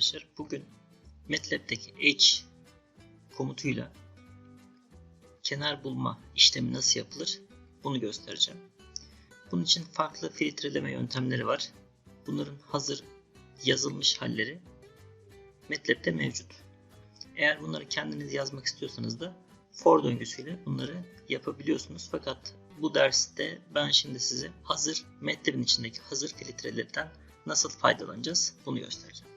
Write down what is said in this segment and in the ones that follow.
arkadaşlar. Bugün MATLAB'deki Edge komutuyla kenar bulma işlemi nasıl yapılır bunu göstereceğim. Bunun için farklı filtreleme yöntemleri var. Bunların hazır yazılmış halleri MATLAB'de mevcut. Eğer bunları kendiniz yazmak istiyorsanız da for döngüsüyle bunları yapabiliyorsunuz. Fakat bu derste ben şimdi size hazır MATLAB'in içindeki hazır filtrelerden nasıl faydalanacağız bunu göstereceğim.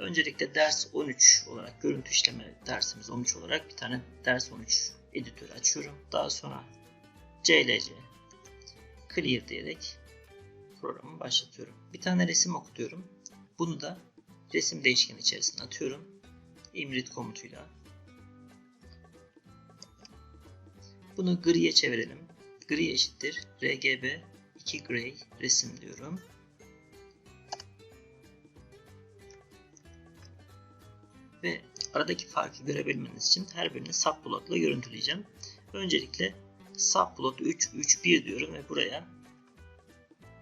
Öncelikle ders 13 olarak görüntü işleme dersimiz 13 olarak bir tane ders 13 editörü açıyorum. Daha sonra CLC clear diyerek programı başlatıyorum. Bir tane resim okutuyorum. Bunu da resim değişkeni içerisine atıyorum. imrit komutuyla. Bunu griye çevirelim. Gri eşittir RGB 2 gray resim diyorum. Ve aradaki farkı görebilmeniz için her birini subplotla görüntüleyeceğim. Öncelikle subplot 3 3 1 diyorum ve buraya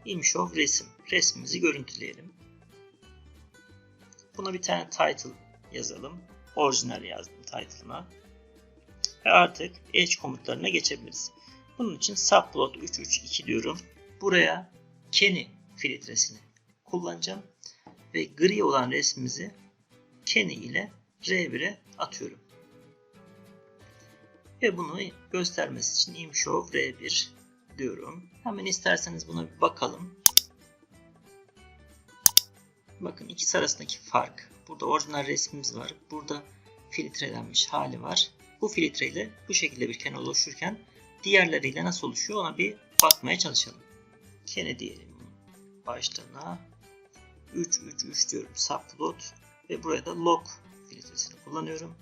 imshow resim resmimizi görüntüleyelim. Buna bir tane title yazalım. Orijinal yazdım title'ına. Ve artık edge komutlarına geçebiliriz. Bunun için subplot 3 3 2 diyorum. Buraya Kenny filtresini kullanacağım ve gri olan resmimizi Kenny ile R1'e atıyorum. Ve bunu göstermesi için imshow R1 diyorum. Hemen isterseniz buna bir bakalım. Bakın ikisi arasındaki fark. Burada orijinal resmimiz var. Burada filtrelenmiş hali var. Bu filtreyle bu şekilde bir kenar oluşurken diğerleriyle nasıl oluşuyor ona bir bakmaya çalışalım. Kene diyelim başlığına 3 3 3 diyorum subplot ve buraya da log filtresini kullanıyorum.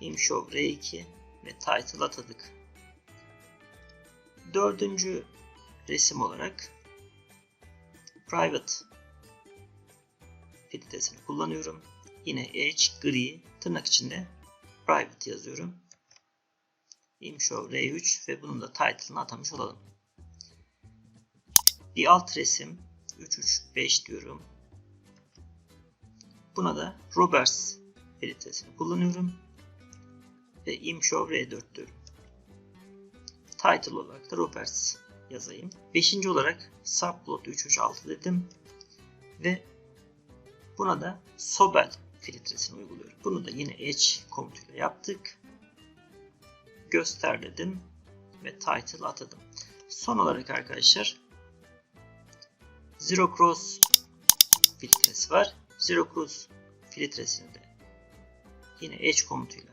imshow R2 ve title atadık. Dördüncü resim olarak private filtresini kullanıyorum. Yine edge gri tırnak içinde private yazıyorum. imshow R3 ve bunun da title'ını atamış olalım. Bir alt resim 3 3 5 diyorum. Buna da Roberts filtresini kullanıyorum. Ve imshow R4 diyorum. Title olarak da Roberts yazayım. Beşinci olarak subplot 336 dedim. Ve buna da Sobel filtresini uyguluyorum. Bunu da yine edge komutuyla yaptık. Göster dedim ve title atadım. Son olarak arkadaşlar Zero Cross filtresi var. Zero Cross filtresini de yine edge komutuyla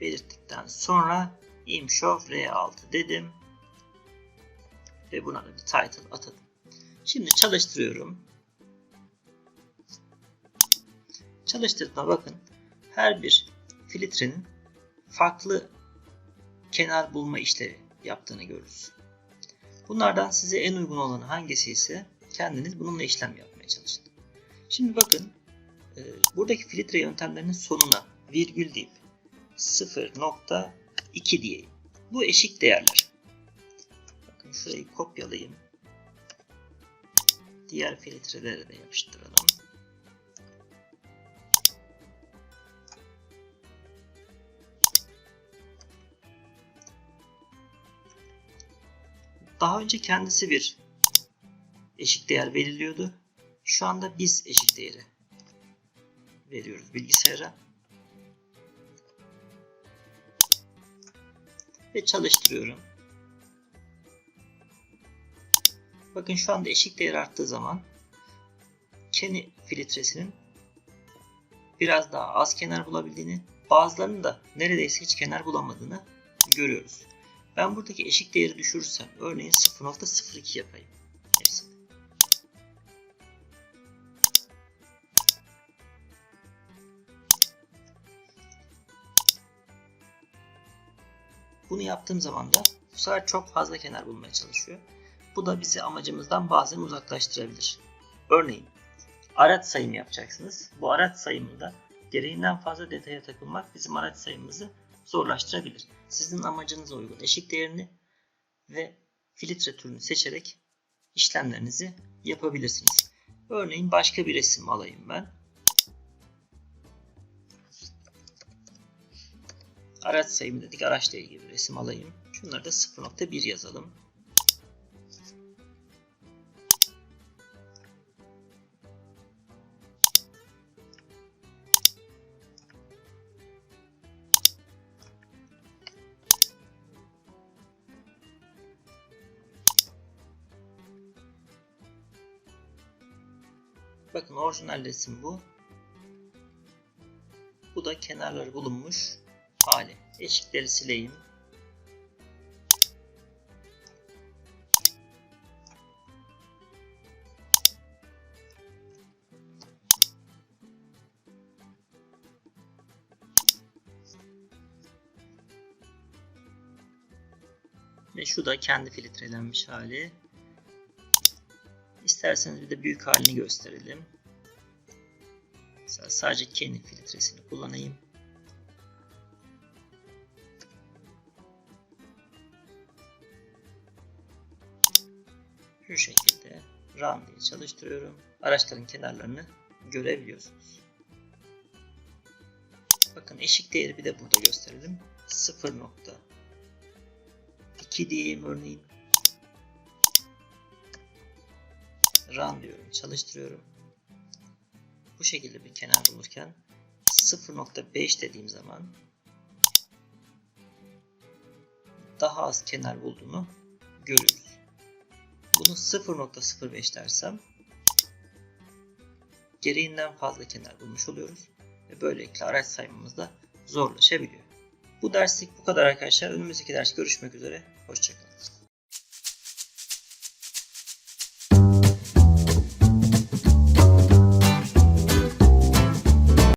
belirttikten sonra imshow R6 dedim ve buna da bir title atadım. Şimdi çalıştırıyorum. Çalıştırdığına bakın her bir filtrenin farklı kenar bulma işlevi yaptığını görürüz. Bunlardan size en uygun olanı hangisi ise kendiniz bununla işlem yapmaya çalışın. Şimdi bakın e, buradaki filtre yöntemlerinin sonuna virgül deyip 0.2 diyeyim. Bu eşik değerler. Bakın şurayı kopyalayayım. Diğer filtrelere de yapıştıralım. Daha önce kendisi bir eşik değer veriliyordu. Şu anda biz eşik değeri veriyoruz bilgisayara. Ve çalıştırıyorum. Bakın şu anda eşik değer arttığı zaman Kenny filtresinin biraz daha az kenar bulabildiğini, bazılarının da neredeyse hiç kenar bulamadığını görüyoruz. Ben buradaki eşik değeri düşürürsem örneğin 0.02 yapayım. Bunu yaptığım zaman da bu sefer çok fazla kenar bulmaya çalışıyor. Bu da bizi amacımızdan bazen uzaklaştırabilir. Örneğin araç sayımı yapacaksınız. Bu araç sayımında gereğinden fazla detaya takılmak bizim araç sayımımızı zorlaştırabilir. Sizin amacınıza uygun eşik değerini ve filtre türünü seçerek işlemlerinizi yapabilirsiniz. Örneğin başka bir resim alayım ben. Araç sayımı dedik. Araçla ilgili bir resim alayım. Şunları da 0.1 yazalım. Bakın orijinal resim bu. Bu da kenarları bulunmuş hali. Eşikleri sileyim. Ve şu da kendi filtrelenmiş hali. İsterseniz bir de büyük halini gösterelim. Mesela sadece kendi filtresini kullanayım. Şu şekilde RAM diye çalıştırıyorum. Araçların kenarlarını görebiliyorsunuz. Bakın eşik değeri bir de burada gösterelim. 0.2 diyeyim örneğin. run diyorum, çalıştırıyorum. Bu şekilde bir kenar bulurken 0.5 dediğim zaman daha az kenar bulduğunu görüyoruz. Bunu 0.05 dersem gereğinden fazla kenar bulmuş oluyoruz ve böylelikle araç saymamız da zorlaşabiliyor. Bu derslik bu kadar arkadaşlar. Önümüzdeki ders görüşmek üzere. Hoşçakalın.